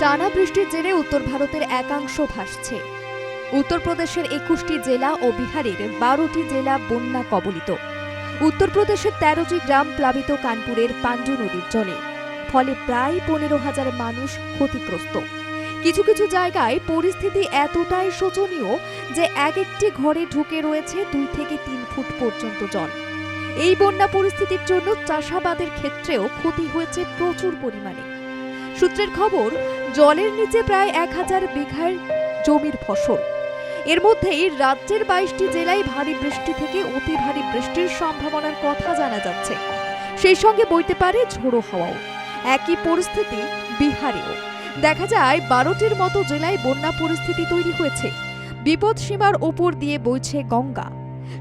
টানা বৃষ্টির জেরে উত্তর ভারতের একাংশ ভাসছে। উত্তরপ্রদেশের একুশটি জেলা ও বিহারের বারোটি জেলা বন্যা কবলিত। উত্তরপ্রদেশের তেরোটি গ্রাম প্লাবিত কানপুরের পাণ্ডু নদীর জলে। ফলে প্রায় পনেরো হাজার মানুষ ক্ষতিগ্রস্ত। কিছু কিছু জায়গায় পরিস্থিতি এতটাই শোচনীয় যে এক একটি ঘরে ঢুকে রয়েছে দুই থেকে তিন ফুট পর্যন্ত জল। এই বন্যা পরিস্থিতির জন্য চাষাবাদের ক্ষেত্রেও ক্ষতি হয়েছে প্রচুর পরিমাণে। সূত্রের খবর, জলের নিচে প্রায় এক হাজার বিঘার জমির ফসল। এর মধ্যেই রাজ্যের বাইশটি জেলায় ভারী বৃষ্টি থেকে অতি ভারী বৃষ্টির সম্ভাবনার কথা জানা যাচ্ছে। সেই সঙ্গে বইতে পারে ঝোড়ো হাওয়াও। একই পরিস্থিতি বিহারেও। দেখা যায়, বারোটির মতো জেলায় বন্যা পরিস্থিতি তৈরি হয়েছে। বিপদ সীমার ওপর দিয়ে বইছে গঙ্গা।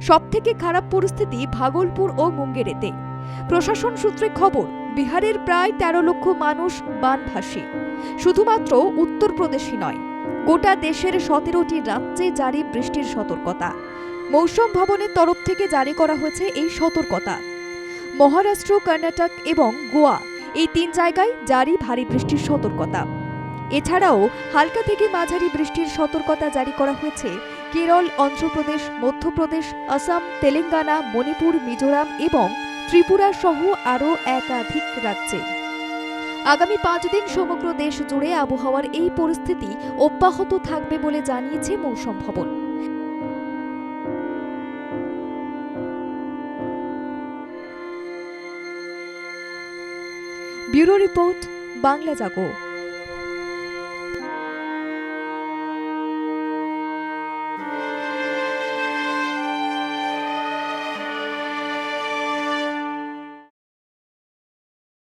সবথেকে খারাপ পরিস্থিতি ভাগলপুর ও মুঙ্গেরেতে। প্রশাসন সূত্রে খবর বিহারের প্রায় তেরো লক্ষ মানুষ বানভাসী। শুধুমাত্র উত্তরপ্রদেশই নয়, গোটা দেশের সতেরোটি রাজ্যে জারি বৃষ্টির সতর্কতা। মৌসুম ভবনের তরফ থেকে জারি করা হয়েছে এই সতর্কতা। মহারাষ্ট্র, কর্ণাটক এবং গোয়া এই তিন জায়গায় জারি ভারী বৃষ্টির সতর্কতা। এছাড়াও হালকা থেকে মাঝারি বৃষ্টির সতর্কতা জারি করা হয়েছে কেরল, অন্ধ্রপ্রদেশ, মধ্যপ্রদেশ, আসাম, তেলেঙ্গানা, মণিপুর, মিজোরাম এবং ত্রিপুরা সহ আরও একাধিক রাজ্যে। আগামী পাঁচ দিন সমগ্র দেশ জুড়ে আবহাওয়ার এই পরিস্থিতি অব্যাহত থাকবে বলে জানিয়েছে মৌসুম ভবন। Bureau report, Bangla Jago.